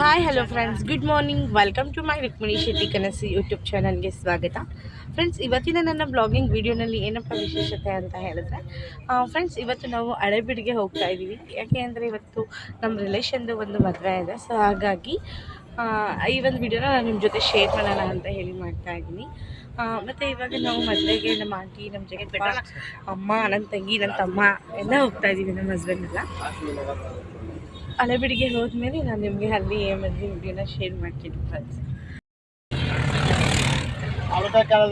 Hi hello friends good morning welcome to my Rukmini Shetty ಕನಸಿ YouTube ಚಾನಲ್ಗೆ ಸ್ವಾಗತ. Friends ಇವತ್ತಿನ ನನ್ನ ಬ್ಲಾಗಿಂಗ್ ವಿಡಿಯೋನಲ್ಲಿ ಏನಪ್ಪ ವಿಶೇಷತೆ ಅಂತ ಹೇಳಿದ್ರೆ ಫ್ರೆಂಡ್ಸ್ ಇವತ್ತು ನಾವು ಹಳೆಬೀಡಿಗೆ ಹೋಗ್ತಾ ಇದ್ದೀವಿ. ಯಾಕೆ ಅಂದರೆ ಇವತ್ತು ನಮ್ಮ ರಿಲೇಷನ್ದು ಒಂದು ಮದುವೆ ಇದೆ. ಸೊ ಹಾಗಾಗಿ ಈ ಒಂದು ವಿಡಿಯೋನ ನಾನು ನಿಮ್ಮ ಜೊತೆ ಶೇರ್ ಮಾಡೋಣ ಅಂತ ಹೇಳಿ ಮಾಡ್ತಾ ಇದ್ದೀನಿ. ಮತ್ತು ಇವಾಗ ನಾವು ಮದುವೆಗೆ ನಮ್ಮ ಆಂಟಿ ನಮ್ಮ ಜಗತ್ ಅಮ್ಮ ನನ್ನ ತಂಗಿ ನನ್ನ ತಮ್ಮ ಎಲ್ಲ ಹೋಗ್ತಾ ಇದ್ದೀವಿ ನಮ್ಮ ಹಸ್ಬೆಂಡ್ ಎಲ್ಲ. ಹಳೆಬೀಡಿಗೆ ಹೋದ್ಮೇಲೆ ನಾನು ನಿಮಗೆ ಅಲ್ಲಿ ಮದುವೆ ವಿಡಿಯೋನ ಶೇರ್ ಮಾಡ್ತೀನಿ ಫ್ರೆಂಡ್ಸ್ ಅಷ್ಟೇ ಕಾಲ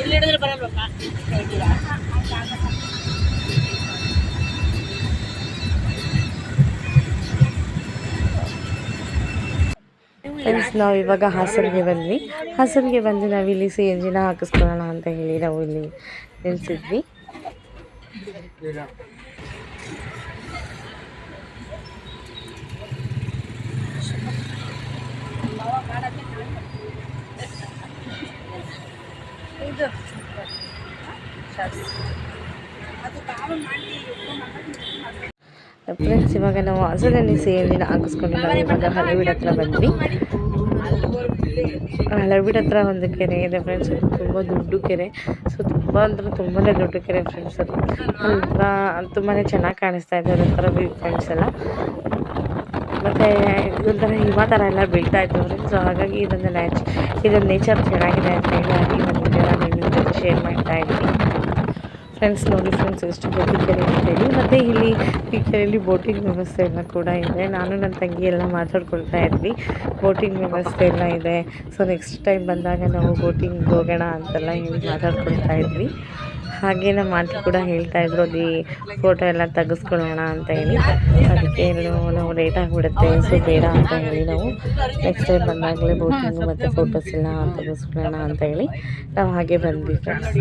ಇಲ್ಲಿ ಹಿಡಿದ್ರೆ ಬರಲ್ವಾ ಫ್ರೆಂಡ್ಸ್ ನಾವು ಇವಾಗ ಹಾಸನಿಗೆ ಬಂದ್ವಿ. ಹಾಸನಿಗೆ ಬಂದು ನಾವು ಇಲ್ಲಿ ಸಿ ಎನ್ ಜಿನ ಹಾಕಿಸ್ಕೊಳ್ಳೋಣ ಅಂತ ಹೇಳಿ ನಾವು ಇಲ್ಲಿ ನಿಲ್ಸಿದ್ವಿ ಫ್ರೆಂಡ್ಸ್ ಇವಾಗ ನಾವು ಹಾಸನಲ್ಲಿ ಸೇರಿನ ಹಾಕಿಸ್ಕೊಂಡು ನಾವು ಇವಾಗ ಹಳೆಬೀಡ್ ಹತ್ರ ಬಂದ್ವಿ. ಹಳೆಬೀಡ್ ಹತ್ರ ಒಂದು ಕೆರೆ ಇದೆ ಫ್ರೆಂಡ್ಸ್ ಅದು ತುಂಬ ದೊಡ್ಡ ಕೆರೆ. ಸೊ, ತುಂಬ ಅಂದ್ರೆ ತುಂಬಾ ದೊಡ್ಡ ಕೆರೆ ಫ್ರೆಂಡ್ಸ್ ಅದು. ಹತ್ರ ತುಂಬಾ ಚೆನ್ನಾಗಿ ಕಾಣಿಸ್ತಾ ಇದೆ, ಅದೊಂಥರ ವ್ಯೂ ಫ್ರೆಂಡ್ಸ್ ಎಲ್ಲ. ಮತ್ತು ಇದೊಂಥರ ಹಿಮ ಥರ ಎಲ್ಲ ಬೀಳ್ತಾ ಇತ್ತು ಸೊ ಹಾಗಾಗಿ ಇದೊಂದು ನ್ಯಾಚ್ ಇದೊಂದು ನೇಚರ್ ಚೆನ್ನಾಗಿದೆ ಅಂತ ಹೇಳಿ ಒಂದು ವಿಡಿಯೋನ ನಿಮ್ಮ ಜೊತೆ ಶೇರ್ ಮಾಡ್ತಾ ಇದ್ದೀನಿ. ಫ್ರೆಂಡ್ಸ್ ನೋಡಿ ಫ್ರೆಂಡ್ಸ್ ಎಷ್ಟು ಬೋಟಿಂಗಲ್ಲಿ ಅಂತೇಳಿ ಮತ್ತು ಇಲ್ಲಿ ಕೆರೆಯಲ್ಲಿ ಬೋಟಿಂಗ್ ವ್ಯವಸ್ಥೆ ಎಲ್ಲ ಕೂಡ ಇದೆ. ನಾನು ನನ್ನ ತಂಗಿ ಎಲ್ಲ ಮಾತಾಡ್ಕೊಳ್ತಾ ಇದ್ವಿ. ಬೋಟಿಂಗ್ ವ್ಯವಸ್ಥೆ ಎಲ್ಲ ಇದೆ. ಸೊ ನೆಕ್ಸ್ಟ್ ಟೈಮ್ ಬಂದಾಗ ನಾವು ಬೋಟಿಂಗ್ ಹೋಗೋಣ ಅಂತೆಲ್ಲ ಹೇಳಿ ಮಾತಾಡ್ಕೊಳ್ತಾ ಇದ್ವಿ. ಹಾಗೆ ನಮ್ಮ ಆಂಟಿ ಕೂಡ ಹೇಳ್ತಾ ಇದ್ರು ಅಲ್ಲಿ ಫೋಟೋ ಎಲ್ಲ ತೆಗೆಸ್ಕೊಳ್ಳೋಣ ಅಂತ ಹೇಳಿ. ಅದಕ್ಕೆ ನಾವು ಲೇಟ್ ಆಗಿಬಿಡುತ್ತೆ ಸೊ ಬೇಡ ಅಂತ ಹೇಳಿ ನಾವು ನೆಕ್ಸ್ಟ್ ಟೈಮ್ ಬಂದಾಗಲೇ ಬೋಟಿಂಗು ಮತ್ತು ಫೋಟೋಸ್ ಎಲ್ಲ ತೆಗೆಸ್ಕೊಳ್ಳೋಣ ಅಂತ ಹೇಳಿ ನಾವು ಹಾಗೆ ಬಂದ್ವಿ ಫ್ರೆಂಡ್ಸ್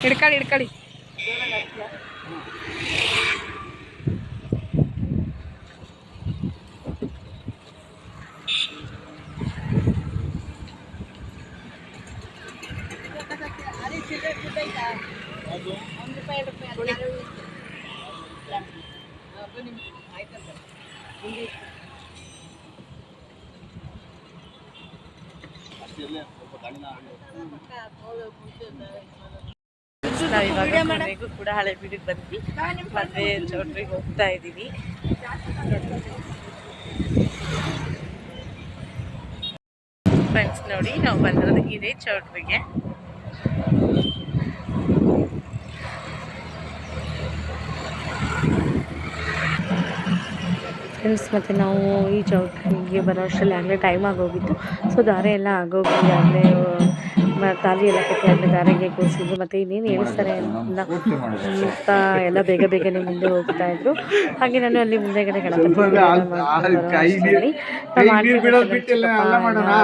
എടുക്കാളി എടുക്കാളി അതെ ನಾವು ಇವಾಗ ಮನೆಗೂ ಕೂಡ ಹಳೆ ಬೀಡಿಗೆ ಬಂದ್ವಿ. ಮದುವೆ ಚೌಟ್ರಿಗೆ ಹೋಗ್ತಾ ಇದ್ದೀವಿ. ಫ್ರೆಂಡ್ಸ್ ನೋಡಿ, ನಾವು ಬಂದಿರೋದು ಇದೇ ಚೌಟ್ರಿಗೆ. ಫ್ರೆಂಡ್ಸ್ ಮತ್ತು ನಾವು ಈ ಚೌಟ್ರಿಗೆ ಬರೋ ಅಷ್ಟರಲ್ಲಿ ಆಗಲೇ ಟೈಮ್ ಆಗೋಗಿತ್ತು ಸೊ ದಾರೆ ಎಲ್ಲ ಆಗೋಗಿ ಆಗಲೇ ತಾಲಿ ಎಲ್ಲ ಕಟ್ಟಿ ದಾರೆಗೆ ಕೂರಿಸಿದ್ರು. ಮತ್ತು ಇನ್ನೇನು ಹೇಳ್ತಾರೆ ಅಂತ ಎಲ್ಲ ಬೇಗ ಬೇಗನೆ ಮುಂದೆ ಹೋಗ್ತಾ ಇದ್ರು. ಹಾಗೆ ನಾನು ಅಲ್ಲಿ ಮುಂದೆಗಡೆ ಗಣಪತಿ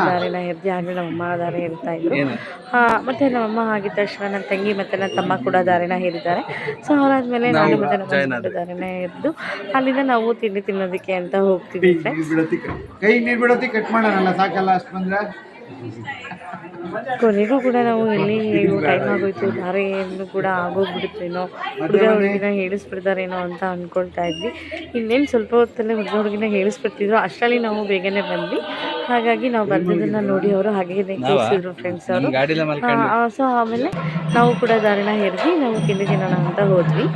ದಾರೆನ ಹೆರ್ದಿ ನಮ್ಮ ನಮ್ಮಮ್ಮ ದಾರೆ ಹೇಳ್ತಾ ಇದ್ರು. ಮತ್ತೆ ನಮ್ಮಮ್ಮ ಆಗಿದ ತಕ್ಷಣ ನನ್ನ ತಂಗಿ ಮತ್ತು ನನ್ನ ತಮ್ಮ ಕೂಡ ದಾರೆನ ಹೇರಿದ್ದಾರೆ ಸೊ ಅವರಾದ್ಮೇಲೆ ನಾನು ಮತ್ತೆ ನಮ್ಮ ದಾರೆನ ಅಲ್ಲಿಂದ ನಾವು ತಿಂಡಿ ತಿನ್ನೋದಕ್ಕೆ ಅಂತ ಹೋಗ್ತಿದ್ವಿ ಕೈ ನೀರು ಬಿಡೋತಿ ಕಟ್ ಮಾಡೋಣ ಸಾಕಲ್ಲ ಅಷ್ಟು ಬಂದ್ರೆ? ಕೊನೆಗೂ ಕೂಡ ನಾವು ಇಲ್ಲಿ ಟೈಮ್ ಆಗೋಯ್ತು. ದಾರೆಯನ್ನು ಕೂಡ ಆಗೋಗ್ಬಿಡುತ್ತೇನೋ ಹುಡುಗ ಹುಡುಗಿನ ಹೇಳಿಸ್ಬಿಡ್ತಾರೇನೋ ಅಂತ ಅಂದ್ಕೊಳ್ತಾ ಇದ್ವಿ. ಇನ್ನೇನು ಸ್ವಲ್ಪ ಹೊತ್ತಲ್ಲೇ ಹುಡುಗ ಹುಡುಗಿನ ಹೇಳಿಸ್ಬಿಡ್ತಿದ್ರು. ಅಷ್ಟರಲ್ಲಿ ನಾವು ಬೇಗನೆ ಬಂದ್ವಿ. ಹಾಗಾಗಿ ನಾವು ಬಂದಿದ್ದನ್ನು ನೋಡಿ ಅವರು ಹಾಗೆ ಕೇಳಿಸಿದ್ರು ಫ್ರೆಂಡ್ಸ್ ಅವರು. ಸೊ ಆಮೇಲೆ ನಾವು ಕೂಡ ದಾರಿನ ಹೇರಿದ್ವಿ ನಾವು ತಿಂಡಿ ತಿನ್ನೋಣ ಅಂತ ಹೋದ್ವಿ.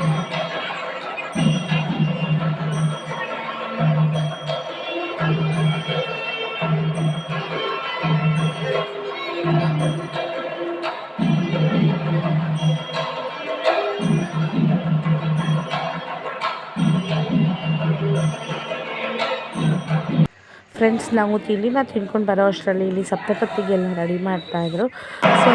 ಫ್ರೆಂಡ್ಸ್ ನಾವು ತಿಂಡಿನ ತಿನ್ಕೊಂಡು ಬರೋ ಅಷ್ಟರಲ್ಲಿ ಇಲ್ಲಿ ಸಪ್ತಪತ್ತಿಗೆಲ್ಲ ರೆಡಿ ಮಾಡ್ತಾಯಿದ್ರು ಸೊ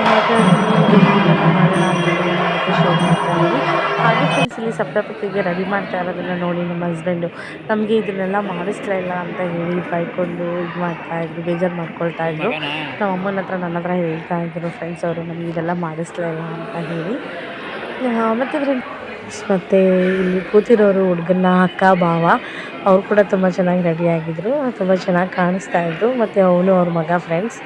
ಹಾಗೆ ಫ್ರೆಂಡ್ಸ್ ಇಲ್ಲಿ ಸಪ್ತಪತ್ತಿಗೆ ರೆಡಿ ಮಾಡ್ತಾ ಇರೋದನ್ನ ನೋಡಿ ನಮ್ಮ ಹಸ್ಬೆಂಡು ನಮಗೆ ಇದನ್ನೆಲ್ಲ ಮಾಡಿಸ್ತಾ ಇಲ್ಲ ಅಂತ ಹೇಳಿ ಬೈಕೊಂಡು ಇದು ಮಾಡ್ತಾಯಿದ್ರು ಬೇಜಾರು ಮಾಡ್ಕೊಳ್ತಾ ಇದ್ರು. ನಮ್ಮ ಅಮ್ಮನ ಹತ್ರ ನನ್ನ ಹತ್ರ ಹೇಳ್ತಾ ಇದ್ರು ಫ್ರೆಂಡ್ಸ್ ಅವರು, ನಮಗೆ ಇದೆಲ್ಲ ಮಾಡಿಸ್ತಾ ಇಲ್ಲ ಅಂತ ಹೇಳಿ. ಮತ್ತು ಫ್ರೆಂಡ್ಸ್ ಮತ್ತು ಇಲ್ಲಿ ಕೂತಿರೋರು ಹುಡುಗನ ಅಕ್ಕ, ಭಾವ, ಅವರು ಕೂಡ ತುಂಬ ಚೆನ್ನಾಗಿ ರೆಡಿಯಾಗಿದ್ದರು ತುಂಬ ಚೆನ್ನಾಗಿ ಕಾಣಿಸ್ತಾ ಇದ್ರು. ಮತ್ತು ಅವನು ಅವ್ರ ಮಗ ಫ್ರೆಂಡ್ಸ್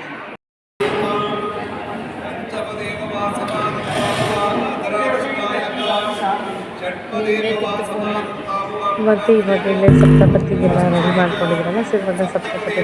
ಮತ್ತು ಇವಾಗ ಇಲ್ಲೇ ಸಪ್ತಪತಿಗೆಲ್ಲ ರೆಡಿ ಮಾಡ್ಕೊಂಡಿದ್ರಲ್ಲ ಸೊ ಸಪ್ತಪತಿ.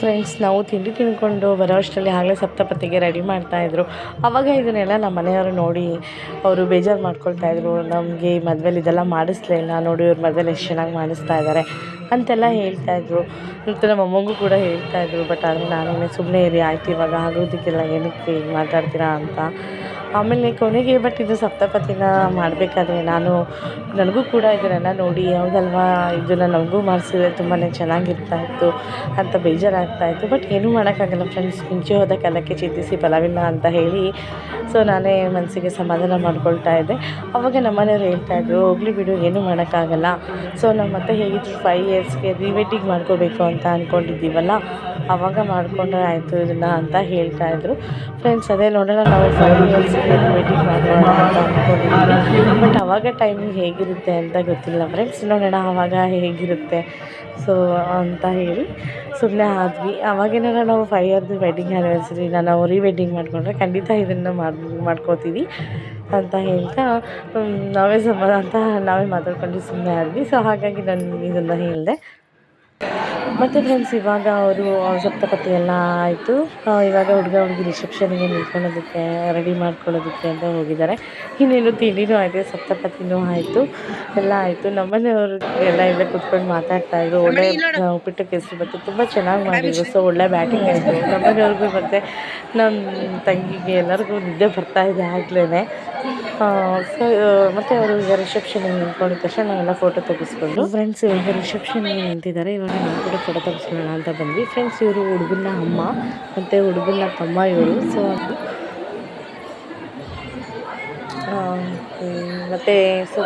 ಫ್ರೆಂಡ್ಸ್ ನಾವು ತಿಂಡಿ ತಿನ್ಕೊಂಡು ಬರೋ ಅಷ್ಟರಲ್ಲಿ ಆಗಲೇ ಸಪ್ತಪತಿಗೆ ರೆಡಿ ಮಾಡ್ತಾಯಿದ್ರು ಆವಾಗ ಇದನ್ನೆಲ್ಲ ನಮ್ಮ ಮನೆಯವರು ನೋಡಿ ಅವರು ಬೇಜಾರು ಮಾಡ್ಕೊಳ್ತಾ ಇದ್ರು. ನಮಗೆ ಮದುವೆಲಿ ಇದೆಲ್ಲ ಮಾಡಿಸ್ಲಿಲ್ಲ ನೋಡಿ ಇವ್ರ ಮದುವೆಲಿ ಎಷ್ಟು ಚೆನ್ನಾಗಿ ಮಾಡಿಸ್ತಾ ಇದ್ದಾರೆ ಅಂತೆಲ್ಲ ಹೇಳ್ತಾಯಿದ್ರು ಮತ್ತು ನಮ್ಮ ಅಮ್ಮಂಗೂ ಕೂಡ ಹೇಳ್ತಾಯಿದ್ರು ಬಟ್ ಆದರೆ ನಾನೇ ಸುಮ್ಮನೆ ಇರಿ, ಆಯ್ತು ಇವಾಗ ಆಗೋದಕ್ಕೆಲ್ಲ ಏನಕ್ಕೆ ಮಾತಾಡ್ತೀರಾ ಅಂತ. ಆಮೇಲೆ ಕೊನೆಗೆ ಬಟ್ ಇದು ಸಪ್ತಪತಿನ ಮಾಡಬೇಕಾದ್ರೆ ನಾನು, ನನಗೂ ಕೂಡ ಇದನ್ನೆಲ್ಲ ನೋಡಿ ಹೌದಲ್ವಾ? ಇದನ್ನು ನಮಗೂ ಮಾಡಿಸಿದ್ರೆ ತುಂಬಾ ಚೆನ್ನಾಗಿರ್ತಾ ಇತ್ತು, ಅಂತ ಬೇಜಾರಾಗ್ತಾ ಇತ್ತು. ಬಟ್ ಏನೂ ಮಾಡೋಕ್ಕಾಗಲ್ಲ ಫ್ರೆಂಡ್ಸ್ ಮುಂಚೆ ಹೋದ ಕಾಲಕ್ಕೆ ಚಿಂತಿಸಿ ಫಲವಿಲ್ಲ ಅಂತ ಹೇಳಿ ಸೊ ನಾನೇ ಮನಸ್ಸಿಗೆ ಸಮಾಧಾನ ಮಾಡ್ಕೊಳ್ತಾ ಇದ್ದೆ. ಅವಾಗ ನಮ್ಮನೆಯವ್ರು ಹೇಳ್ತಾ ಇದ್ರು, ಹೋಗ್ಲಿ ಬಿಡು, ಏನೂ ಮಾಡೋಕ್ಕಾಗಲ್ಲ. ಸೊ ನಾವು ಮತ್ತೆ ಹೇಗಿದ್ರು ಫೈವ್ ಇಯರ್ಸ್ಗೆ ರಿವೇಟಿಂಗ್ ಮಾಡ್ಕೋಬೇಕು ಅಂತ ಅಂದ್ಕೊಂಡಿದ್ದೀವಲ್ಲ ಅವಾಗ ಮಾಡಿಕೊಂಡ್ರೆ ಆಯಿತು ಇದನ್ನ ಅಂತ ಹೇಳ್ತಾ ಇದ್ರು. ಫ್ರೆಂಡ್ಸ್ ಅದೇ ನೋಡೋಣ, ನಾವು ಫೈವ್ ಅಂತ ಅಂದ್ಕೊಂಡಿದ್ವಿ ಬಟ್ ಆವಾಗ ಟೈಮಿಂಗ್ ಹೇಗಿರುತ್ತೆ ಅಂತ ಗೊತ್ತಿಲ್ಲ ಫ್ರೆಂಡ್ಸ್ ನೋಡೋಣ ಅವಾಗ ಹೇಗಿರುತ್ತೆ? ಸೊ ಅಂತ ಹೇಳಿ ಸುಮ್ಮನೆ ಆದ್ವಿ. ಅವಾಗೇನಾರ ನಾವು ಫೈವ್ ಇಯರ್ದು ವೆಡ್ಡಿಂಗ್ ಆ್ಯನಿವರ್ಸರಿನ ನಾವು ರೀ ವೆಡ್ಡಿಂಗ್ ಮಾಡಿಕೊಂಡ್ರೆ ಖಂಡಿತ ಇದನ್ನು ಮಾಡಿ, ಮಾಡ್ಕೋತೀವಿ ಅಂತ ಹೇಳ್ತಾ ನಾವೇ ಸಮ, ಅಂತ ನಾವೇ ಮಾತಾಡ್ಕೊಂಡು ಸುಮ್ಮನೆ ಆದ್ವಿ. ಸೊ ಹಾಗಾಗಿ ನಾನು ಇದನ್ನು ಹೇಳಿದೆ. ಮತ್ತು ಫ್ರೆಂಡ್ಸ್ ಇವಾಗ ಅವರು ಸಪ್ತಪತಿ ಎಲ್ಲ ಆಯಿತು. ಇವಾಗ ಹುಡುಗ ಹುಡುಗಿ ರಿಸೆಪ್ಷನ್ಗೆ ನಿಂತ್ಕೊಳ್ಳೋದಕ್ಕೆ ರೆಡಿ ಮಾಡ್ಕೊಳ್ಳೋದಕ್ಕೆ ಅಂತ ಹೋಗಿದ್ದಾರೆ. ಇನ್ನೇನು ತಿಂಡಿನೂ ಆಯಿತು ಸಪ್ತಪತಿನೂ ಆಯಿತು. ಎಲ್ಲ ಆಯಿತು. ನಮ್ಮನೆಯವರು ಎಲ್ಲ ಇಲ್ಲೇ ಕುತ್ಕೊಂಡು ಮಾತಾಡ್ತಾ ಇದ್ರು. ಒಳ್ಳೆ ಉಪ್ಪಿಟ್ಟು ಕೇಸರಿ ಬತ್ತು ತುಂಬ ಚೆನ್ನಾಗಿ ಮಾಡಿದ್ರು. ಸೊ ಒಳ್ಳೆ ಬ್ಯಾಟಿಂಗ್ ಆಯಿತು. ನಮ್ಮನೆಯವ್ರಿಗೂ ಮತ್ತು ನಮ್ಮ ತಂಗಿಗೆ ಎಲ್ಲರಿಗೂ ನಿದ್ದೆ ಬರ್ತಾ ಇದೆ ಆಗ್ಲೇ ಸೊ ಮತ್ತೆ ಅವರು ಈಗ ರಿಸೆಪ್ಷನ್ಗೆ ನಿಂತ್ಕೊಂಡಿದ ತಕ್ಷಣ ನಾವೆಲ್ಲ ಫೋಟೋ ತೆಗೆಸ್ಕೊಂಡು ಫ್ರೆಂಡ್ಸ್ ಇವಾಗ ರಿಸೆಪ್ಷನ್ಗೆ ನಿಂತಿದ್ದಾರೆ, ಇವಾಗ ನಾವು ಕೂಡ ಫೋಟೋ ತೆಗೆಸ್ಕೊಳ್ಳೋಣ ಅಂತ ಬಂದ್ವಿ. ಫ್ರೆಂಡ್ಸ್ ಇವರು ಹುಡುಗನ ಅಮ್ಮ, ಮತ್ತು ಹುಡುಗನ ತಮ್ಮ ಇವರು ಸೊ ಮತ್ತು ಸೊ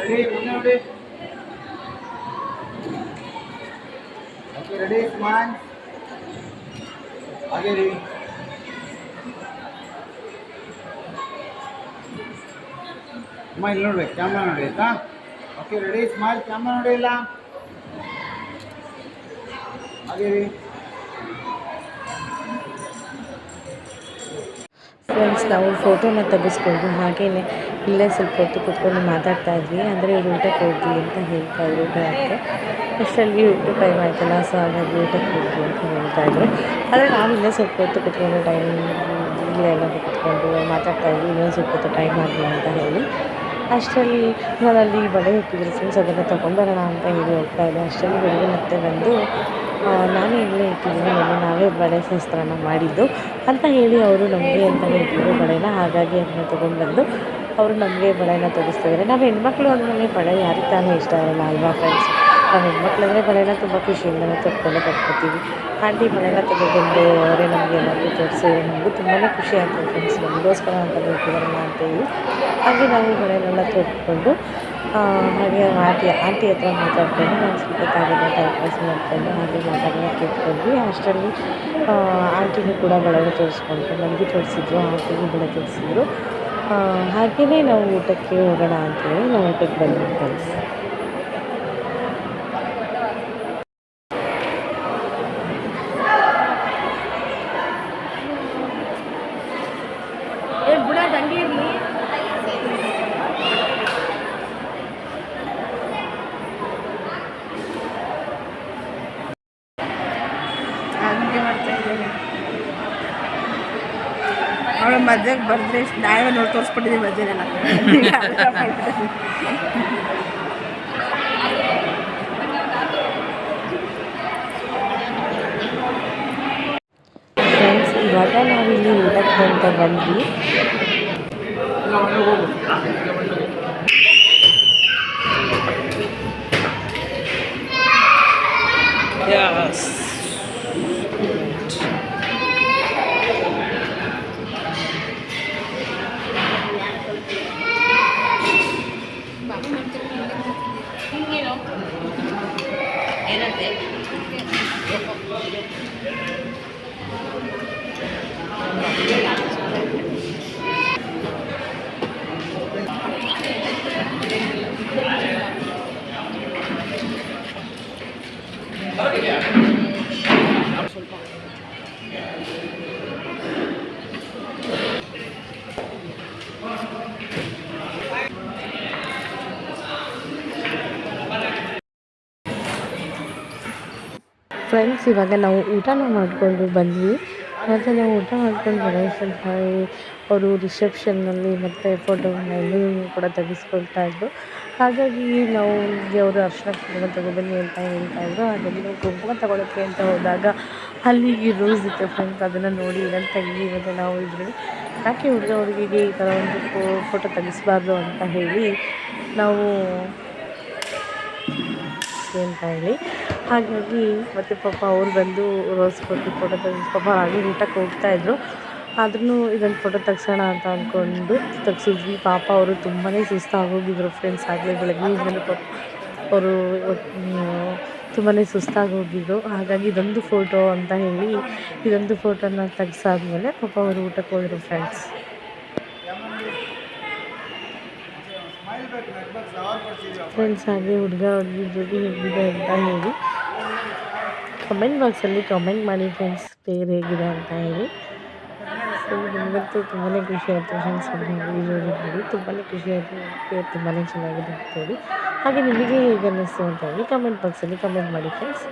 ರೆಡಿ ಮುಂದೆ ನೋಡಿ ಓಕೆ ರೆಡಿ ಇಲ್ಲಿ ನೋಡ್ರಿ ಕ್ಯಾಮ್ರಾ ನೋಡಿ ಆಯ್ತಾ ಓಕೆ ರೆಡಿ ಸ್ಮೈಲ್ ಕ್ಯಾಮ್ರಾ ನೋಡಿ ಇಲ್ಲ ಹಾಗೆ ರೀ ಫ್ರೆಂಡ್ಸ್ ನಾವು ಫೋಟೋನ ತೆಗೆಸ್ಕೊಂಡು ಹಾಗೆಯೇ ಇಲ್ಲೇ ಸ್ವಲ್ಪ ಹೊತ್ತು ಕೂತ್ಕೊಂಡು ಮಾತಾಡ್ತಾ ಇದ್ವಿ. ಅಂದರೆ ಇವ್ರು ಊಟಕ್ಕೆ ಹೋಗಿ ಅಂತ ಹೇಳ್ತಾ ಇದ್ರು ಊಟಕ್ಕೆ. ಅಷ್ಟರಲ್ಲಿ ಊಟ ಟೈಮ್ ಆಯ್ತಲ್ಲ ಸೊ ಹಾಗಾಗಿ ಊಟಕ್ಕೆ ಹೋಗಿ ಅಂತ ಹೇಳ್ತಾ ಇದ್ರು. ಆದರೆ ನಾವು ಇಲ್ಲೇ ಸ್ವಲ್ಪ ಹೊತ್ತು ಕೂತ್ಕೊಂಡು ಟೈಮ್ ಇಲ್ಲೇ ಎಲ್ಲ ಕೂತ್ಕೊಂಡು ಮಾತಾಡ್ತಾ ಇದ್ವಿ. ಇನ್ನೊಂದು ಸ್ವಲ್ಪ ಹೊತ್ತು ಟೈಮ್ ಆಗಲಿ ಅಂತ ಹೇಳಿ. ಅಷ್ಟರಲ್ಲಿ ನಾನಲ್ಲಿ ಬಳೆ ಇಟ್ಟಿದ್ರು ಫ್ರೆಂಡ್ಸ್ ಅದನ್ನು ತೊಗೊಂಡ್ಬರೋಣ ಅಂತ ಹೇಳಿ ಹೋಗ್ತಾ ಇದ್ದೆ. ಅಷ್ಟರಲ್ಲಿ ಬೆಳಗ್ಗೆ ಮತ್ತೆ ಬಂದು ನಾನೇ ಇಲ್ಲೇ ಇಟ್ಟಿದ್ದೀನಿ ಮೊನ್ನೆ ನಾವೇ ಬಳೆ ಶಾಸ್ತ್ರನ ಮಾಡಿದ್ದು. ಅಂತ ಹೇಳಿ ಅವರು ನಮಗೆ ಅಂತಲೇ ಇಟ್ಟಿದ್ರು ಬಳೆನ. ಹಾಗಾಗಿ ಅದನ್ನ ತೊಗೊಂಡ್ಬಂದು ಅವರು ನಮಗೆ ಬಳೆನ ತೊಡಿಸ್ತಿದ್ದಾರೆ ನಾವು ಹೆಣ್ಮಕ್ಳು ಅಂದಮೇಲೆ ಬಳೆ ಯಾರಿಗೆ ತಾನೇ ಇಷ್ಟ ಇರಲ್ಲ ಅಲ್ವಾ ಫ್ರೆಂಡ್ಸ್ ನಾವು ಹೆಣ್ಮಕ್ಳಂದರೆ ಬಳೆನ ತುಂಬ ಖುಷಿಯಿಂದನೇ ತೊಗೊಂಡು ಕಟ್ಕೋತೀವಿ ಆಂಟಿ ಬಳೆನ ತೊಗೊಬಂದು ಅವರೇ ನಮಗೆ ಎಲ್ಲರಿಗೂ ತೋರಿಸಿದ್ರೆ ನಮಗೂ ತುಂಬಾ ಖುಷಿ ಆಗ್ತದೆ ಫ್ರೆಂಡ್ಸ್ ನಮಗೋಸ್ಕರ ಅಂತ ಬೇಕಿದಾರಲ್ಲ ಅಂತೇಳಿ ಹಾಗೆ ನಾವು ಬಳೆನೆಲ್ಲ ತೊಟ್ಕೊಂಡು ಹಾಗೆ ಆಂಟಿ ಆಂಟಿ ಹತ್ರ ಮಾತಾಡ್ಕೊಂಡು ನಾನು ಸ್ವಲ್ಪ ಹೊತ್ತಾಗಿದ್ದೆ ಟೈಮ್ ಪಾಸ್ ಮಾಡಿಕೊಂಡು ಹಾಗೆ ಮಾತಾಡೋಣ ಕೂತ್ಕೊಂಡ್ವಿ ಅಷ್ಟರಲ್ಲಿ ಆಂಟಿನೂ ಕೂಡ ಬಳೆ ತೋರಿಸ್ಕೊಂಡ್ರು ನನಗೂ ತೋರಿಸಿದ್ರು ಆಂಟಿಗೂ ಕೂಡ ತೋರಿಸಿದ್ರು. ಹಾಗೆಯೇ ನಾವು ಊಟಕ್ಕೆ ಹೋಗೋಣ ಅಂತೇಳಿ ನಾವು ಊಟಕ್ಕೆ ಬಂದ್ವಿ ಫ್ರೆಂಡ್ಸ್ ಹಂಗೆ ಮಾಡ್ತಾ ಇದ್ದೀನಿ ಅವಳ ಮದ್ವೆಗೆ ಬರ್ದ್ರೆ ನಾವೇ ನೋಡಿ ತೋರಿಸ್ಬಿಟ್ಟಿದ್ದೀವಿ ಮದ್ವೆನೆಲ್ಲ ಫ್ರೆಂಡ್ಸ್ ಇವಾಗ ನಾವಿಲ್ಲಿ ಊಟಕ್ಕೆ ಅಂತ ಬಂದ್ವಿ. ಏನಂತೆ ಫ್ರೆಂಡ್ಸ್ ಇವಾಗ ನಾವು ಊಟನ ಮಾಡಿಕೊಂಡು ಬಂದ್ವಿ. ಮತ್ತು ನಾವು ಊಟ ಮಾಡ್ಕೊಂಡು ಗಣೇಶನ ಹಾಯಿ ಅವರು ರಿಸೆಪ್ಷನ್ನಲ್ಲಿ ಮತ್ತು ಫೋಟೋವನ್ನು ಕೂಡ ತೆಗೆಸ್ಕೊಳ್ತಾ ಇದ್ದರು ಹಾಗಾಗಿ ನಾವು ಅವರು ಅರ್ಶನ ಕುಂಕುಮ ತಗೊಬನ್ನಿ ಅಂತ ಹೇಳ್ತಾ ಇದ್ದರು ಹಾಗಾಗಿ ನಾವು ಕುಂಕುಮ ತಗೊಳಕ್ಕೆ ಅಂತ ಹೋದಾಗ ಅಲ್ಲಿ ರೋಸ್ ಇತ್ತು ಫ್ರೆಂಡ್ಸ್ ಅದನ್ನು ನೋಡಿ ಇದನ್ನು ತಂಗಿ ಮತ್ತು ನಾವು ಇದ್ರಲ್ಲಿ. ಯಾಕೆ ಹುಡುಗ ಹುಡುಗಿಗೆ ಈ ಥರ ಒಂದು ಫೋಟೋ ತೆಗೆಸ್ಬಾರ್ದು ಅಂತ ಹೇಳಿ ನಾವು ಅಂತ ಹೇಳಿ ಹಾಗಾಗಿ ಮತ್ತು ಪಾಪ ಅವ್ರು ಬಂದು ರೋಸ್ ಕೊಟ್ಟು ಫೋಟೋ ತೆಗೆದು ಪಾಪ ಹಾಗೆ ಊಟಕ್ಕೆ ಹೋಗ್ತಾಯಿದ್ರು ಆದ್ರೂ ಇದೊಂದು ಫೋಟೋ ತೆಗ್ಸೋಣ ಅಂತ ಅಂದ್ಕೊಂಡು ತೆಗ್ಸಿದ್ವಿ. ಪಾಪ ಅವರು ತುಂಬಾ ಸುಸ್ತಾಗೋಗಿದ್ರು ಫ್ರೆಂಡ್ಸ್ ಆಗಲೇ ಬೆಳಗ್ಗೆಯಿಂದಲೂ ಪಾಪ ಅವರು ತುಂಬಾ ಸುಸ್ತಾಗಿ ಹೋಗಿದ್ರು ಹಾಗಾಗಿ ಇದೊಂದು ಫೋಟೋ ಅಂತ ಹೇಳಿ ಇದೊಂದು ಫೋಟೋನ ತೆಗ್ಸಾದ್ಮೇಲೆ ಪಾಪ ಅವರು ಊಟಕ್ಕೆ ಹೋದರು ಫ್ರೆಂಡ್ಸ್ ಫ್ರೆಂಡ್ಸ್ ಹಾಗೆ ಹುಡುಗ ಹುಡುಗಿ ಜೊತೆ ಹೇಗಿದೆ ಅಂತ ಹೇಳಿ ಕಮೆಂಟ್ ಬಾಕ್ಸಲ್ಲಿ ಕಮೆಂಟ್ ಮಾಡಿ ಫ್ರೆಂಡ್ಸ್ ಪೇರ್ ಹೇಗಿದೆ ಅಂತ ಹೇಳಿ. ಸೊ ನಿಮಗಂತೂ ತುಂಬಾ ಖುಷಿ ಆಯಿತು ಫ್ರೆಂಡ್ಸ್ ನೋಡಿ ತುಂಬಾ ಖುಷಿ ಆಯಿತು ಪೇರ್ ತುಂಬಾ ಚೆನ್ನಾಗಿದೆ ಅಂತೇಳಿ ಹಾಗೆ ನಿಮಗೆ ಹೇಗೆ ಅನ್ನಿಸ್ತು ಅಂತ ಹೇಳಿ ಕಮೆಂಟ್ ಬಾಕ್ಸಲ್ಲಿ ಕಮೆಂಟ್ ಮಾಡಿ ಫ್ರೆಂಡ್ಸ್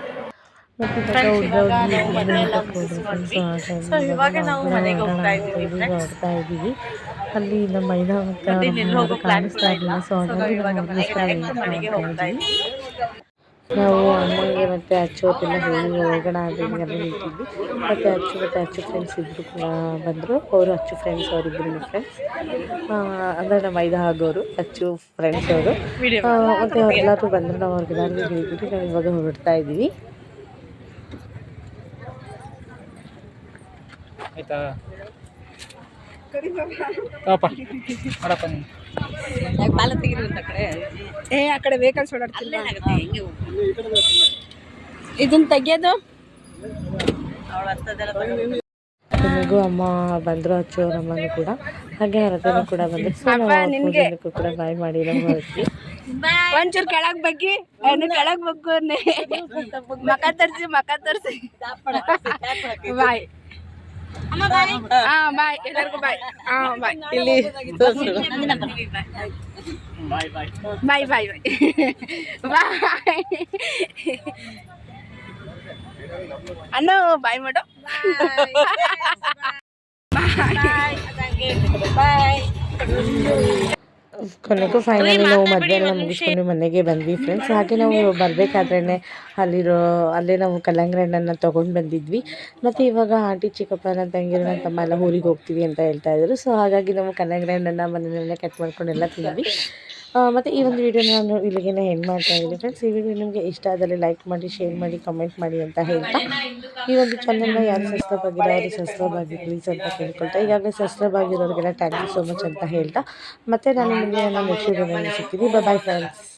ಇದ್ದೀವಿ friends. ಅಲ್ಲಿ ನಮ್ಮ ಮೈದಾ ಮತ್ತು ಮತ್ತೆ ಇನ್ನೆಲ್ಲೂ ಹೋಗೋ ಕಾಣಿಸ್ತಾ ಇರಲಿಲ್ಲ ಸೊ ಹಾಗಾಗಿ ಹೋಗ್ತಾ ಇದ್ದೀವಿ. ನಾವು ಅಮ್ಮನಿಗೆ ಮತ್ತು ಅಚ್ಚು ಹೊತ್ತೆಲ್ಲ ಹೇಳಿ ಹೋಗೋಣ ಅಂತ ಹಿಂಗೆಲ್ಲ ನಿಂತಿದ್ವಿ. ಮತ್ತು ಅಚ್ಚು ಮತ್ತು ಅಚ್ಚು ಫ್ರೆಂಡ್ಸ್ ಇಬ್ಬರು ಕೂಡ ಬಂದರು. ಅವರು ಅಚ್ಚು ಫ್ರೆಂಡ್ಸ್ ಅವರಿಬ್ಬರು ಫ್ರೆಂಡ್ಸ್ ಅಂದರೆ ನಮ್ಮ ಐದು ಆಗೋರು ಅಚ್ಚು ಫ್ರೆಂಡ್ಸ್ ಅವರು. ಮತ್ತು ಅವರೆಲ್ಲರೂ ಬಂದರು. ನಾವು ಅವ್ರಿಗೆಲ್ಲರಿಗೂ ಹೇಳ್ಬಿಟ್ಟು ನಾವು ಇವಾಗ ಹೊರಡ್ತಾ ಇದ್ದೀವಿ. ಆಯ್ತಾ? ಪಾಪ ನೀನು. ಬಾಲ ಕಡೆ. ಏ ಆ ಕಡೆ ವೆಹಿಕಲ್ಸ್ ಓಡಾಡ್ತಿಲ್ಲ ಇದನ್ನ ತೆಗಿಯೋದು ತಗೊಂಡು ಅಮ್ಮ ಬಂದರು ಅಚ್ಚು ಅವ್ರ ಅಮ್ಮನೂ ಕೂಡ. ಹಾಗೆ ಹರತನೂ ಕೂಡ ಬಂದರು. ಸೊ ನಾವು ಕೂಡ ಬಾಯ್ ಮಾಡಿ ನಮ್ಮ ಒಂಚೂರು ಕೆಳಗ್ ಬಗ್ಗಿ. ಏನು ಕೆಳಗ್ ಬಗ್ಗು ಮಕ ತರ್ಸಿ ಮಕ ತರ್ಸಿ. ಬಾಯ್. ಬಾಯ್. ಎಲ್ಲರಿಗೂ ಬಾಯ್. ಹಾ ಬಾಯ್. ಇಲ್ಲಿ ಬಾಯ್ ಬಾಯ್ ಬಾಯ್. ಬಾಯ್. ಅಣ್ಣು ಬಾಯ್ ಮಾಡು. ಬಾಯ್. ಕೊನೆಗೂ ಫೈನಲಿ ನಾವು ಮಧ್ಯಾಹ್ನ ಮುಗಿಸ್ಕೊಂಡು ಮನೆಗೆ ಬಂದ್ವಿ ಫ್ರೆಂಡ್ಸ್ ಹಾಗೆ ನಾವು ಬರಬೇಕಾದ್ರೆ ಅಲ್ಲಿರೋ ಅಲ್ಲೇ ನಾವು ಕಲ್ಲಂಗಡಿ ತೊಗೊಂಡು ಬಂದಿದ್ವಿ. ಮತ್ತು ಇವಾಗ ಆಂಟಿ ಚಿಕ್ಕಪ್ಪ ನನ್ನ ತಂಗಿರು ನನ್ನ ತಮ್ಮ ಎಲ್ಲ ಊರಿಗೆ ಹೋಗ್ತೀವಿ ಅಂತ ಹೇಳ್ತಾ ಇದ್ರು. ಸೊ ಹಾಗಾಗಿ ನಾವು ಕಲ್ಲಂಗಡಿ ಹಣ್ಣನ್ನು ಮನೆಯಲ್ಲೇ ಕಟ್ ಮಾಡ್ಕೊಂಡು ಎಲ್ಲ ತಿಂದ್ವಿ. ಮತ್ತು ಈ ಒಂದು ವಿಡಿಯೋನ ನಾನು ಇಲ್ಲಿಗೆ ಹೆಂಗೆ ಮಾಡ್ತಾ ಇದ್ದೀನಿ. ಫ್ರೆಂಡ್ಸ್ ಈ ವಿಡಿಯೋ ನಿಮಗೆ ಇಷ್ಟ ಆದರೆ ಲೈಕ್ ಮಾಡಿ ಶೇರ್ ಮಾಡಿ ಕಮೆಂಟ್ ಮಾಡಿ ಅಂತ ಹೇಳ್ತಾ ಈ ಒಂದು ಚಾನಲ್ನ ಯಾರು ಸಬ್ಸ್ಕ್ರೈಬ್ ಆಗಿಲ್ಲ ಅವರು ಸಬ್ಸ್ಕ್ರೈಬ್ ಆಗಿ ಪ್ಲೀಸ್ ಅಂತ ಕೇಳ್ಕೊಳ್ತಾ. ಈಗಾಗಲೇ ಸಬ್ಸ್ಕ್ರೈಬ್ ಆಗಿರೋರಿಗೆಲ್ಲ ಥ್ಯಾಂಕ್ ಯು ಸೋ ಮಚ್ ಅಂತ ಹೇಳ್ತಾ. ಮತ್ತೆ ನಾನು ನಿಮಗೆ ನಾನು ನೆಕ್ಸ್ಟ್ ವಿಡಿಯೋನಲ್ಲಿ ಸಿಗ್ತೀನಿ. Bye friends